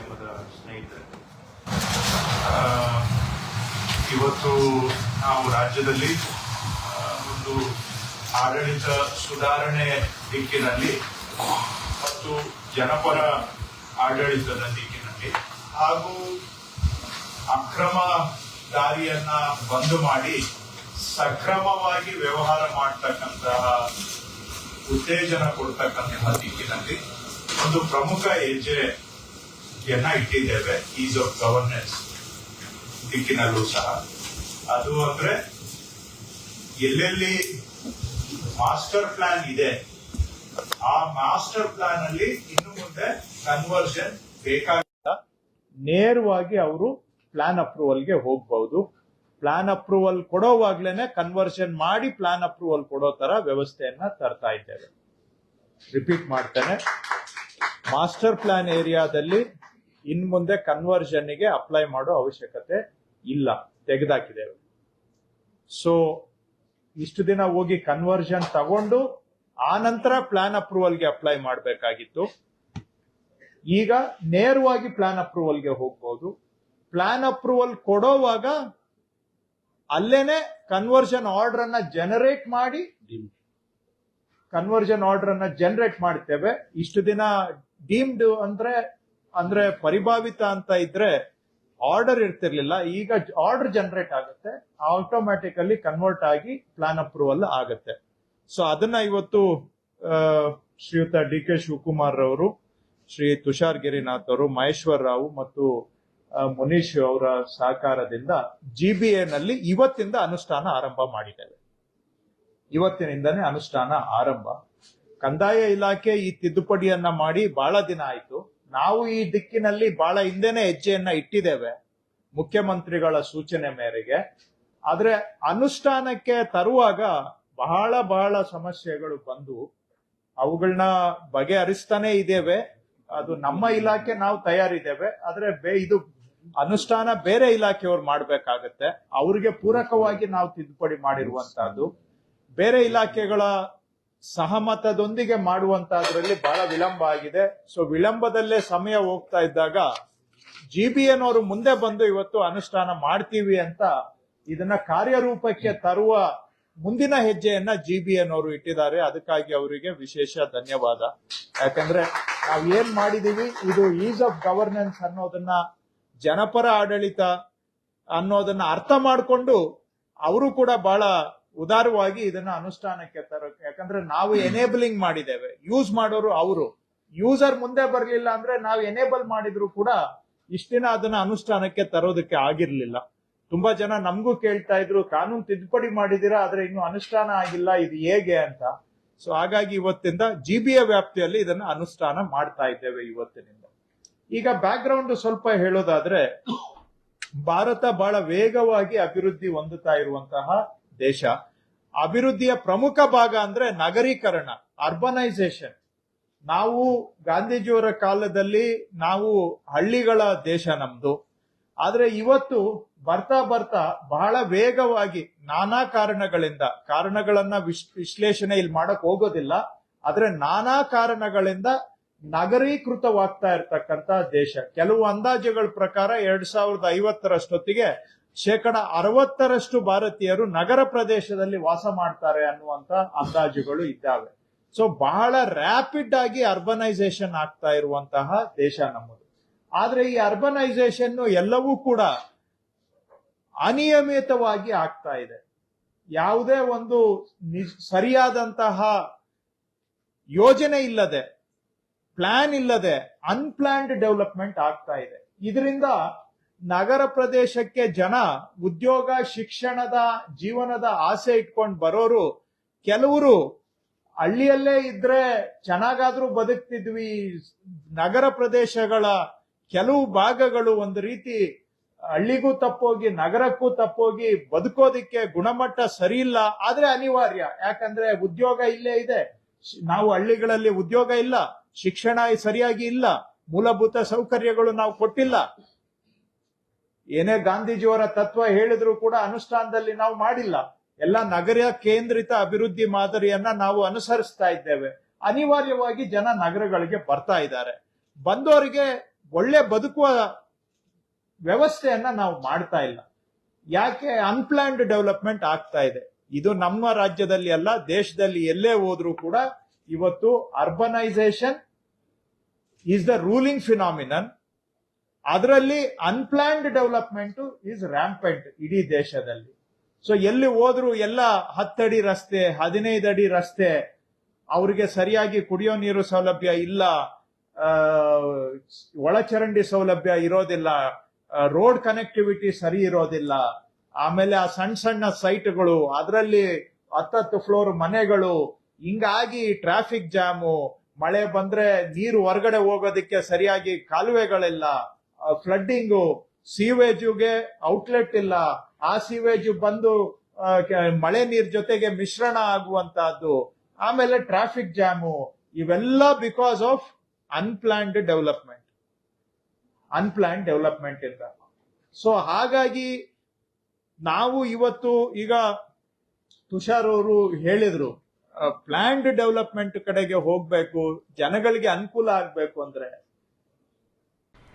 ಮಾಧ್ಯಮದ ಸ್ನೇಹಿತರೆ ಇವತ್ತು ನಾವು ರಾಜ್ಯದಲ್ಲಿ ಒಂದು ಆಡಳಿತ ಸುಧಾರಣೆ ದಿಕ್ಕಿನಲ್ಲಿ ಮತ್ತು ಜನಪರ ಆಡಳಿತದ ದಿಕ್ಕಿನಲ್ಲಿ ಹಾಗೂ ಅಕ್ರಮ ದಾರಿಯನ್ನ ಬಂದ್ ಮಾಡಿ ಸಕ್ರಮವಾಗಿ ವ್ಯವಹಾರ ಮಾಡ್ತಕ್ಕಂತಹ ಉತ್ತೇಜನ ಕೊಡ್ತಕ್ಕಂತಹ ದಿಕ್ಕಿನಲ್ಲಿ ಒಂದು ಪ್ರಮುಖ ಹೆಜ್ಜೆಯನ್ನ ಇಟ್ಟಿದ್ದೇವೆ ಈಸ್ ಆಫ್ ಗವರ್ನೆನ್ಸ್ ದಿಕ್ಕಿನಲ್ಲೂ ಸಹ ಅದು ಅಂದ್ರೆ ಎಲ್ಲೆಲ್ಲಿ ಮಾಸ್ಟರ್ ಪ್ಲಾನ್ ಇದೆ ಆ ಮಾಸ್ಟರ್ ಪ್ಲಾನ್ ಅಲ್ಲಿ ಇನ್ನು ಮುಂದೆ ಕನ್ವರ್ಷನ್ ಬೇಕಾಗ ನೇರವಾಗಿ ಅವರು ಪ್ಲಾನ್ ಅಪ್ರೂವಲ್ಗೆ ಹೋಗಬಹುದು. ಪ್ಲಾನ್ ಅಪ್ರೂವಲ್ ಕೊಡೋವಾಗ್ಲೇನೆ ಕನ್ವರ್ಷನ್ ಮಾಡಿ ಪ್ಲಾನ್ ಅಪ್ರೂವಲ್ ಕೊಡೋ ತರ ವ್ಯವಸ್ಥೆಯನ್ನ ತರ್ತಾ ಇದ್ದೇವೆ. ರಿಪೀಟ್ ಮಾಡ್ತೇನೆ. ಮಾಸ್ಟರ್ ಪ್ಲಾನ್ ಏರಿಯಾದಲ್ಲಿ ಇನ್ ಮುಂದೆ ಕನ್ವರ್ಷನ್ಗೆ ಅಪ್ಲೈ ಮಾಡೋ ಅವಶ್ಯಕತೆ ಇಲ್ಲ ತೆಗೆದಾಕಿದ್ದೇವೆ ಸೊ ಇಷ್ಟು ದಿನ ಹೋಗಿ ಕನ್ವರ್ಷನ್ ತಗೊಂಡು ಆ ನಂತರ ಪ್ಲಾನ್ ಅಪ್ರೂವಲ್ಗೆ ಅಪ್ಲೈ ಮಾಡಬೇಕಾಗಿತ್ತು. ಈಗ ನೇರವಾಗಿ ಪ್ಲಾನ್ ಅಪ್ರೂವಲ್ಗೆ ಹೋಗ್ಬೋದು. ಪ್ಲಾನ್ ಅಪ್ರೂವಲ್ ಕೊಡೋವಾಗ ಅಲ್ಲೇನೆ ಕನ್ವರ್ಷನ್ ಆರ್ಡರ್ ಅನ್ನ ಜನರೇಟ್ ಮಾಡಿ ಕನ್ವರ್ಷನ್ ಆರ್ಡರ್ ಅನ್ನ ಜನರೇಟ್ ಮಾಡ್ತೇವೆ. ಇಷ್ಟು ದಿನ ಡೀಮ್ಡ್ ಅಂದ್ರೆ ಅಂದ್ರೆ ಪರಿಭಾವಿತ ಅಂತ ಇದ್ರೆ ಆರ್ಡರ್ ಇರ್ತಿರ್ಲಿಲ್ಲ. ಈಗ ಆರ್ಡರ್ ಜನರೇಟ್ ಆಗುತ್ತೆ. ಆಟೋಮ್ಯಾಟಿಕಲಿ ಕನ್ವರ್ಟ್ ಆಗಿ ಪ್ಲಾನ್ ಅಪ್ರೂವಲ್ ಆಗುತ್ತೆ. ಸೊ ಅದನ್ನ ಇವತ್ತು ಶ್ರೀಯುತ ಡಿ ಕೆ ಶಿವಕುಮಾರ್ ಅವರು ಶ್ರೀ ತುಷಾರ್ ಗಿರಿನಾಥ್ ಅವರು, ಮಹೇಶ್ವರ್ ರಾವ್ ಮತ್ತು ಮುನೀಶ್ ಅವರ ಸಹಕಾರದಿಂದ ಜಿ ಬಿ ನಲ್ಲಿ ಇವತ್ತಿಂದ ಅನುಷ್ಠಾನ ಆರಂಭ ಮಾಡಿದ್ದೇವೆ. ಇವತ್ತಿನಿಂದನೇ ಅನುಷ್ಠಾನ ಆರಂಭ. ಕಂದಾಯ ಇಲಾಖೆ ಈ ತಿದ್ದುಪಡಿಯನ್ನ ಮಾಡಿ ಬಹಳ ದಿನ ಆಯ್ತು. ನಾವು ಈ ದಿಕ್ಕಿನಲ್ಲಿ ಬಹಳ ಹಿಂದೆನೆ ಹೆಜ್ಜೆಯನ್ನ ಇಟ್ಟಿದ್ದೇವೆ, ಮುಖ್ಯಮಂತ್ರಿಗಳ ಸೂಚನೆ ಮೇರೆಗೆ. ಆದ್ರೆ ಅನುಷ್ಠಾನಕ್ಕೆ ತರುವಾಗ ಬಹಳ ಬಹಳ ಸಮಸ್ಯೆಗಳು ಬಂದು ಅವುಗಳನ್ನ ಬಗೆಹರಿಸ್ತಾನೆ ಇದ್ದೇವೆ. ಅದು ನಮ್ಮ ಇಲಾಖೆ ನಾವು ತಯಾರಿದ್ದೇವೆ. ಆದ್ರೆ ಬೇ ಇದು ಅನುಷ್ಠಾನ ಬೇರೆ ಇಲಾಖೆಯವ್ರು ಮಾಡ್ಬೇಕಾಗತ್ತೆ. ಅವ್ರಿಗೆ ಪೂರಕವಾಗಿ ನಾವು ತಿದ್ದುಪಡಿ ಮಾಡಿರುವಂತಹದ್ದು. ಬೇರೆ ಇಲಾಖೆಗಳ ಸಹಮತದೊಂದಿಗೆ ಮಾಡುವಂತಹದ್ರಲ್ಲಿ ಬಹಳ ವಿಳಂಬ ಆಗಿದೆ. ಸೊ ವಿಳಂಬದಲ್ಲೇ ಸಮಯ ಹೋಗ್ತಾ ಇದ್ದಾಗ ಜಿ ಬಿ ಎನ್ ಅವರು ಮುಂದೆ ಬಂದು ಇವತ್ತು ಅನುಷ್ಠಾನ ಮಾಡ್ತೀವಿ ಅಂತ ಇದನ್ನ ಕಾರ್ಯರೂಪಕ್ಕೆ ತರುವ ಮುಂದಿನ ಹೆಜ್ಜೆಯನ್ನ ಎನ್ ಅವರು ಇಟ್ಟಿದ್ದಾರೆ. ಅದಕ್ಕಾಗಿ ಅವರಿಗೆ ವಿಶೇಷ ಧನ್ಯವಾದ. ಯಾಕಂದ್ರೆ ನಾವು ಏನ್ ಮಾಡಿದೀವಿ? ಇದು ಈಸ್ ಆಫ್ ಗವರ್ನೆನ್ಸ್ ಅನ್ನೋದನ್ನ ಜನಪರ ಆಡಳಿತ ಅನ್ನೋದನ್ನ ಅರ್ಥ ಮಾಡಿಕೊಂಡು ಅವರು ಕೂಡ ಬಹಳ ಉದಾರವಾಗಿ ಇದನ್ನ ಅನುಷ್ಠಾನಕ್ಕೆ ತರೋಕೆ ಯಾಕಂದ್ರೆ ನಾವು ಎನೇಬಲಿಂಗ್ ಮಾಡಿದ್ದೇವೆ. ಯೂಸ್ ಮಾಡೋರು ಅವರು. ಯೂಸರ್ ಮುಂದೆ ಬರಲಿಲ್ಲ ಅಂದ್ರೆ ನಾವು ಎನೇಬಲ್ ಮಾಡಿದ್ರು ಕೂಡ ಇಷ್ಟಿನ ಅದನ್ನ ಅನುಷ್ಠಾನಕ್ಕೆ ತರೋದಕ್ಕೆ ಆಗಿರ್ಲಿಲ್ಲ. ತುಂಬಾ ಜನ ನಮಗೂ ಕೇಳ್ತಾ ಇದ್ರು ಕಾನೂನು ತಿದ್ದುಪಡಿ ಮಾಡಿದೀರಾ ಆದ್ರೆ ಇನ್ನು ಅನುಷ್ಠಾನ ಆಗಿಲ್ಲ ಇದು ಹೇಗೆ ಅಂತ. ಸೊ ಹಾಗಾಗಿ ಇವತ್ತಿಂದ ಜಿಬಿಯ ವ್ಯಾಪ್ತಿಯಲ್ಲಿ ಇದನ್ನ ಅನುಷ್ಠಾನ ಮಾಡ್ತಾ ಇದ್ದೇವೆ ಇವತ್ತಿನಿಂದ. ಈಗ ಬ್ಯಾಕ್ ಗ್ರೌಂಡ್ ಸ್ವಲ್ಪ ಹೇಳೋದಾದ್ರೆ ಭಾರತ ಬಹಳ ವೇಗವಾಗಿ ಅಭಿವೃದ್ಧಿ ಹೊಂದುತ್ತಾ ಇರುವಂತಹ ದೇಶ. ಅಭಿವೃದ್ಧಿಯ ಪ್ರಮುಖ ಭಾಗ ಅಂದ್ರೆ ನಗರೀಕರಣ ಅರ್ಬನೈಸೇಷನ್ ನಾವು ಗಾಂಧೀಜಿಯವರ ಕಾಲದಲ್ಲಿ ನಾವು ಹಳ್ಳಿಗಳ ದೇಶ ನಮ್ದು. ಆದ್ರೆ ಇವತ್ತು ಬರ್ತಾ ಬರ್ತಾ ಬಹಳ ವೇಗವಾಗಿ ನಾನಾ ಕಾರಣಗಳಿಂದ, ಕಾರಣಗಳನ್ನ ವಿಶ್- ವಿಶ್ಲೇಷಣೆ ಇಲ್ಲಿ ಮಾಡಕ್ ಹೋಗೋದಿಲ್ಲ, ಆದ್ರೆ ನಾನಾ ಕಾರಣಗಳಿಂದ ನಗರೀಕೃತವಾಗ್ತಾ ಇರ್ತಕ್ಕಂತ ದೇಶ. ಕೆಲವು ಅಂದಾಜುಗಳ ಪ್ರಕಾರ ಎರಡ್ ಸಾವಿರದ ಐವತ್ತರಷ್ಟೊತ್ತಿಗೆ ಶೇಕಡ ಅರವತ್ತರಷ್ಟು ಭಾರತೀಯರು ನಗರ ಪ್ರದೇಶದಲ್ಲಿ ವಾಸ ಮಾಡ್ತಾರೆ ಅನ್ನುವಂತ ಅಂದಾಜುಗಳು ಇದ್ದಾವೆ. ಸೊ ಬಹಳ ರ್ಯಾಪಿಡ್ ಆಗಿ ಅರ್ಬನೈಸೇಷನ್ ಆಗ್ತಾ ಇರುವಂತಹ ದೇಶ ನಮ್ಮದು. ಆದ್ರೆ ಈ ಅರ್ಬನೈಸೇಷನ್ ಎಲ್ಲವೂ ಕೂಡ ಅನಿಯಮಿತವಾಗಿ ಆಗ್ತಾ ಇದೆ. ಯಾವುದೇ ಒಂದು ಸರಿಯಾದಂತಹ ಯೋಜನೆ ಇಲ್ಲದೆ ಪ್ಲಾನ್ ಇಲ್ಲದೆ ಅನ್ಪ್ಲಾನ್ಡ್ ಡೆವಲಪ್ಮೆಂಟ್ ಆಗ್ತಾ ಇದೆ. ಇದರಿಂದ ನಗರ ಪ್ರದೇಶಕ್ಕೆ ಜನ ಉದ್ಯೋಗ, ಶಿಕ್ಷಣದ, ಜೀವನದ ಆಸೆ ಇಟ್ಕೊಂಡು ಬರೋರು ಕೆಲವರು ಹಳ್ಳಿಯಲ್ಲೇ ಇದ್ರೆ ಚೆನ್ನಾಗಾದ್ರೂ ಬದುಕ್ತಿದ್ವಿ. ನಗರ ಪ್ರದೇಶಗಳ ಕೆಲವು ಭಾಗಗಳು ಒಂದು ರೀತಿ ಹಳ್ಳಿಗೂ ತಪ್ಪೋಗಿ, ನಗರಕ್ಕೂ ತಪ್ಪೋಗಿ ಬದುಕೋದಿಕ್ಕೆ ಗುಣಮಟ್ಟ ಸರಿ ಇಲ್ಲ ಆದ್ರೆ ಅನಿವಾರ್ಯ. ಯಾಕಂದ್ರೆ ಉದ್ಯೋಗ ಇಲ್ಲೇ ಇದೆ. ನಾವು ಹಳ್ಳಿಗಳಲ್ಲಿ ಉದ್ಯೋಗ ಇಲ್ಲ. ಶಿಕ್ಷಣ ಸರಿಯಾಗಿ ಇಲ್ಲ. ಮೂಲಭೂತ ಸೌಕರ್ಯಗಳು ನಾವು ಕೊಟ್ಟಿಲ್ಲ. ಏನೇ ಗಾಂಧೀಜಿಯವರ ತತ್ವ ಹೇಳಿದ್ರು ಕೂಡ ಅನುಷ್ಠಾನದಲ್ಲಿ ನಾವು ಮಾಡಿಲ್ಲ. ಎಲ್ಲ ನಗರ ಕೇಂದ್ರಿತ ಅಭಿವೃದ್ಧಿ ಮಾದರಿಯನ್ನ ನಾವು ಅನುಸರಿಸ್ತಾ ಇದ್ದೇವೆ. ಅನಿವಾರ್ಯವಾಗಿ ಜನ ನಗರಗಳಿಗೆ ಬರ್ತಾ ಇದ್ದಾರೆ. ಬಂದವರಿಗೆ ಒಳ್ಳೆ ಬದುಕುವ ವ್ಯವಸ್ಥೆಯನ್ನ ನಾವು ಮಾಡ್ತಾ ಇಲ್ಲ. ಯಾಕೆ ಅನ್ಪ್ಲಾನ್ಡ್ ಡೆವಲಪ್ಮೆಂಟ್ ಆಗ್ತಾ ಇದೆ. ಇದು ನಮ್ಮ ರಾಜ್ಯದಲ್ಲಿ ಅಲ್ಲ, ದೇಶದಲ್ಲಿ ಎಲ್ಲೇ ಹೋದ್ರೂ ಕೂಡ ಇವತ್ತು urbanization is the ruling phenomenon ಅದರಲ್ಲಿ ಅನ್ಪ್ಲಾನ್ಡ್ ಡೆವಲಪ್ಮೆಂಟ್ ಈಸ್ ರ್ಯಾಂಪೆಂಟ್ ಇಡೀ ದೇಶದಲ್ಲಿ. ಸೊ ಎಲ್ಲಿ ಹೋದ್ರು ಎಲ್ಲ ಹತ್ತಡಿ ರಸ್ತೆ, ಹದಿನೈದು ಅಡಿ ರಸ್ತೆ, ಅವರಿಗೆ ಸರಿಯಾಗಿ ಕುಡಿಯೋ ನೀರು ಸೌಲಭ್ಯ ಇಲ್ಲ ಒಳಚರಂಡಿ ಸೌಲಭ್ಯ ಇರೋದಿಲ್ಲ ರೋಡ್ ಕನೆಕ್ಟಿವಿಟಿ ಸರಿ ಇರೋದಿಲ್ಲ, ಆಮೇಲೆ ಆ ಸಣ್ಣ ಸಣ್ಣ ಸೈಟ್ಗಳು ಅದರಲ್ಲಿ ಹತ್ತತ್ತು ಫ್ಲೋರ್ ಮನೆಗಳು, ಹಿಂಗಾಗಿ ಟ್ರಾಫಿಕ್ ಜಾಮು ಮಳೆ ಬಂದ್ರೆ ನೀರು ಹೊರಗಡೆ ಹೋಗೋದಕ್ಕೆ ಸರಿಯಾಗಿ ಕಾಲುವೆಗಳಿಲ್ಲ ಫ್ಲಡ್ಡಿಂಗು ಸೀವೇಜುಗೆ ಔಟ್ಲೆಟ್ ಇಲ್ಲ. ಆ ಸೀವೇಜು ಬಂದು ಮಳೆ ನೀರ್ ಜೊತೆಗೆ ಮಿಶ್ರಣ ಆಗುವಂತಹದ್ದು. ಆಮೇಲೆ ಟ್ರಾಫಿಕ್ ಜಾಮು ಇವೆಲ್ಲ because of unplanned development unplanned development ಇಂದ ಸೊ ಹಾಗಾಗಿ ನಾವು ಇವತ್ತು ಈಗ ತುಷಾರ್ ಅವರು ಹೇಳಿದ್ರು ಪ್ಲಾನ್ಡ್ ಡೆವಲಪ್ಮೆಂಟ್ ಕಡೆಗೆ ಹೋಗ್ಬೇಕು, ಜನಗಳಿಗೆ ಅನುಕೂಲ ಆಗ್ಬೇಕು ಅಂದ್ರೆ